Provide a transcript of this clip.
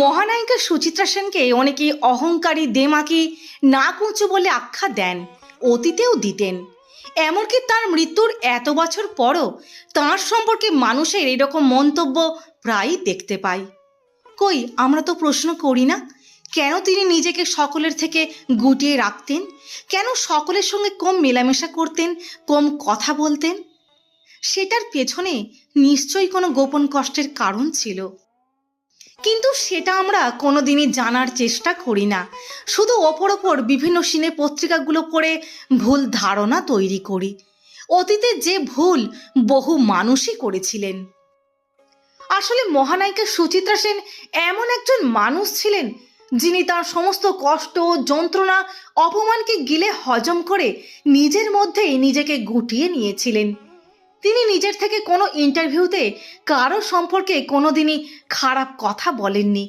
মহানায়িকা সুচিত্রা সেনকে অনেকেই অহংকারী দেমাকি নাকুচু বলে আখ্যা দেন, অতীতেও দিতেন। এমনকি তার মৃত্যুর এত বছর পরও তার সম্পর্কে মানুষের এরকম মন্তব্য প্রায়ই দেখতে পাই। কই, আমরা তো প্রশ্ন করি না, কেন তিনি নিজেকে সকলের থেকে গুটিয়ে রাখতেন? কেন সকলের সঙ্গে কম মেলামেশা করতেন, কম কথা বলতেন? সেটার পেছনে নিশ্চয়ই কোনো গোপন কষ্টের কারণ ছিল। কিন্তু সেটা আমরা কোনোদিনই জানার চেষ্টা করি না। শুধু ওপর ওপর বিভিন্ন সিনে পত্রিকাগুলো পড়ে ভুল ধারণা তৈরি করি। অতীতে যে ভুল বহু মানুষই করেছিলেন। আসলে মহানায়িকা সুচিত্রা সেন এমন একজন মানুষ ছিলেন, যিনি তার সমস্ত কষ্ট, যন্ত্রণা, অপমানকে গিলে হজম করে নিজের মধ্যেই নিজেকে গুটিয়ে নিয়েছিলেন। তিনি নিজের থেকে কোনো ইন্টারভিউতে কারও সম্পর্কে কোনো দিনই খারাপ কথা বলেননি।